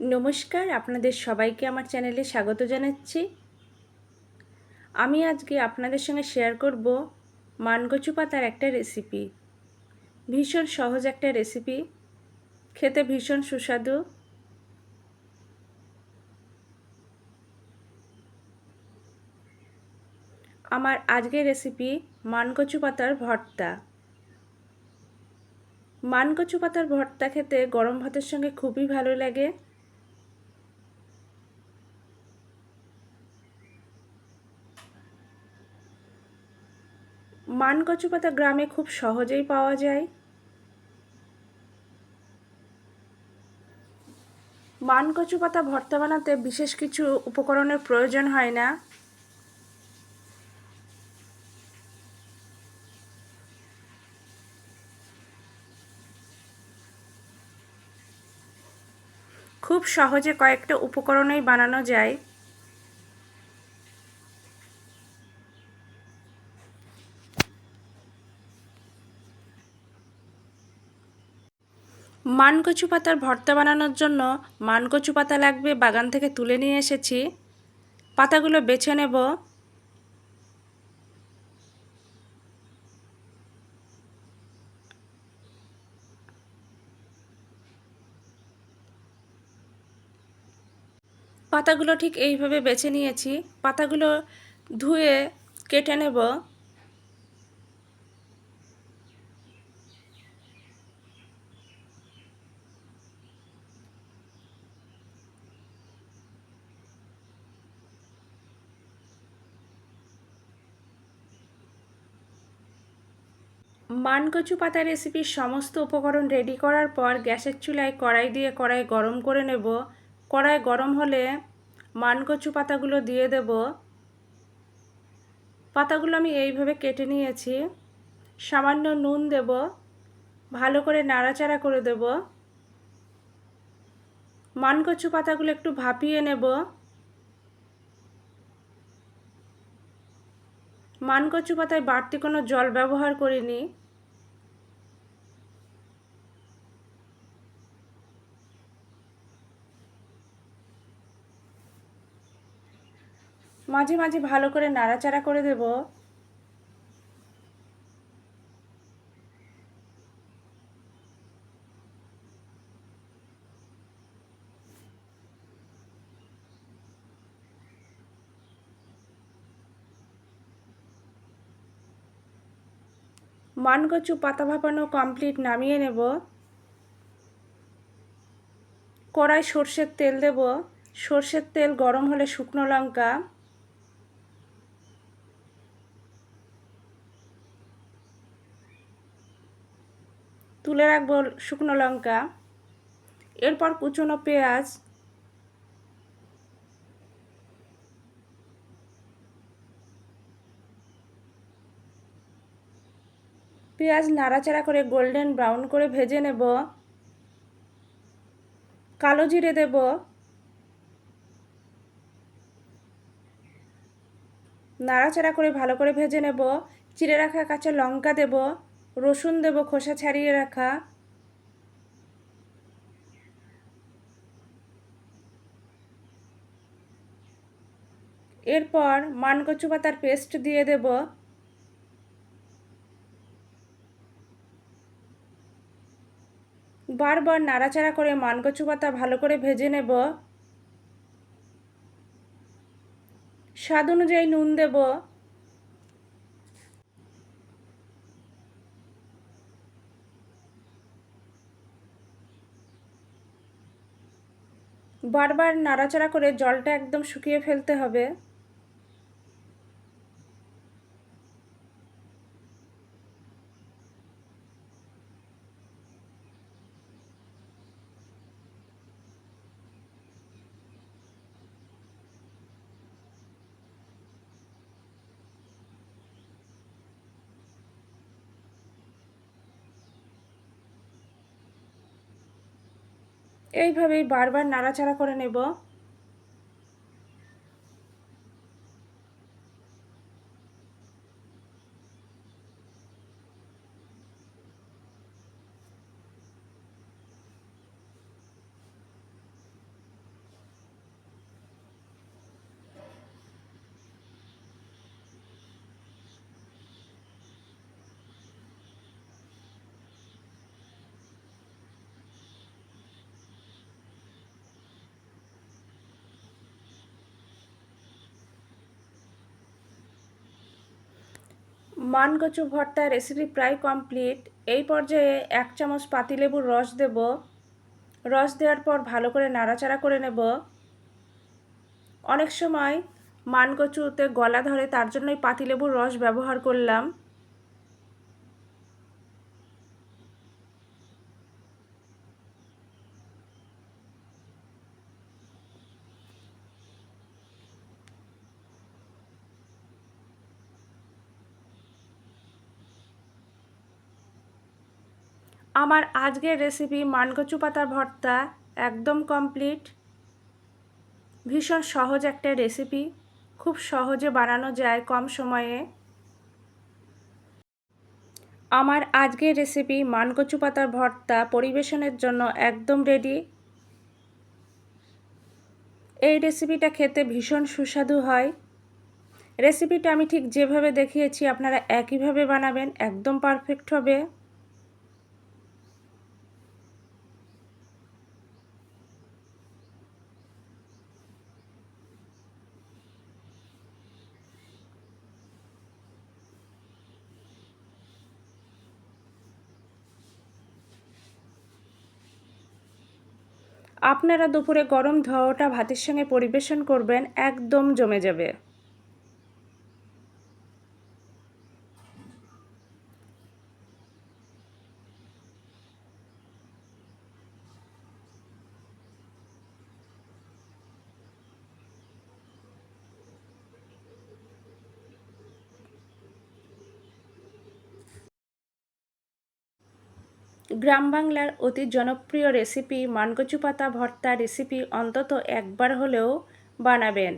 নমস্কার, আপনাদের সবাইকে আমার চ্যানেলে স্বাগত জানাচ্ছি। আমি আজকে আপনাদের সঙ্গে শেয়ার করব মানকচু পাতার একটা রেসিপি ভীষণ সহজ একটা রেসিপি খেতে ভীষণ সুস্বাদু। আমার আজকের রেসিপি মানকচু পাতার ভর্তা। মানকচু পাতার ভর্তা খেতে গরম ভাতের সঙ্গে খুবই ভালো লাগে। মানকচু পাতা গ্রামে খুব সহজেই পাওয়া যায়। মানকচু পাতা ভর্তা বানাতে বিশেষ কিছু উপকরণের প্রয়োজন হয় না। খুব সহজে কয়েকটা উপকরণেই বানানো যায়। মানকচু পাতার ভর্তা বানানোর জন্য মানকচু পাতা লাগবে, বাগান থেকে তুলে নিয়ে এসেছি। পাতাগুলো বেছে নেব। পাতাগুলো ঠিক এইভাবে বেছে নিয়েছি। পাতাগুলো ধুয়ে কেটে নেব। মানকচু পাতা রেসিপির সমস্ত উপকরণ রেডি করার পর গ্যাসের চুলায় কড়াই দিয়ে কড়াই গরম করে নেব। কড়াই গরম হলে মানকচু পাতাগুলো দিয়ে দেব। পাতাগুলো আমি এইভাবে কেটে নিয়েছি। সামান্য নুন দেব। ভালো করে নাড়াচাড়া করে দেব। মানকচু পাতাগুলো একটু ভাপিয়ে নেব। মানকচু পাতায় বাড়তি কোনো জল ব্যবহার করিনি। মাঝে মাঝে ভালো করে নাড়াচাড়া করে দেব। মানকচু পাতা ভাপানো কমপ্লিট নামিয়ে নেব। কড়াই সর্ষের তেল দেব। সর্ষের তেল গরম হলে শুকনো লঙ্কা। তুলে রাখব শুকনো লঙ্কা। এরপর কুচনো পেঁয়াজ। পেঁয়াজ নাড়াচাড়া করে গোল্ডেন ব্রাউন করে ভেজে নেব। কালো জিরে দেব। নাড়াচাড়া করে ভালো করে ভেজে নেব। চিড়ে রাখা কাঁচা লঙ্কা দেব। রসুন দেব খোসা ছাড়িয়ে রাখা। এরপর মানকচু পাতার পেস্ট দিয়ে দেব। বারবার নাড়াচাড়া করে মানকচু পাতা ভালো করে ভেজে নেব। স্বাদ অনুযায়ী নুন দেব। বারবার নাড়াচাড়া করে জলটা একদম শুকিয়ে ফেলতে হবে। এইভাবেই বারবার নাড়াচাড়া করে নেব। মানকচু ভর্তা রেসিপি প্রায় কমপ্লিট এই পর্যায়ে এক চামচ পাতিলেবুর রস দেব। রস দেওয়ার পর ভালো করে নাড়াচাড়া করে নেব। অনেক সময় মানকচুতে গলা ধরে তার জন্যই পাতিলেবুর রস ব্যবহার করলাম। আমার আজকের রেসিপি মানকচু পাতার ভর্তা একদম কমপ্লিট ভীষণ সহজ একটা রেসিপি খুব সহজে বানানো যায় কম সময়ে। আমার আজকের রেসিপি মানকচু পাতার ভর্তা পরিবেশনের জন্য একদম রেডি এই রেসিপিটা খেতে ভীষণ সুস্বাদু হয়। রেসিপিটা আমি ঠিক যেভাবে দেখিয়েছি, আপনারা একইভাবে বানাবেন, একদম পারফেক্ট হবে। আপনারা দুপুরে গরম ধোয়াটা ভাতের সঙ্গে পরিবেশন করবেন একদম জমে যাবে। গ্রাম বাংলার অতি জনপ্রিয় রেসিপি মানকচু পাতা ভর্তা রেসিপি অন্তত একবার হলেও বানাবেন।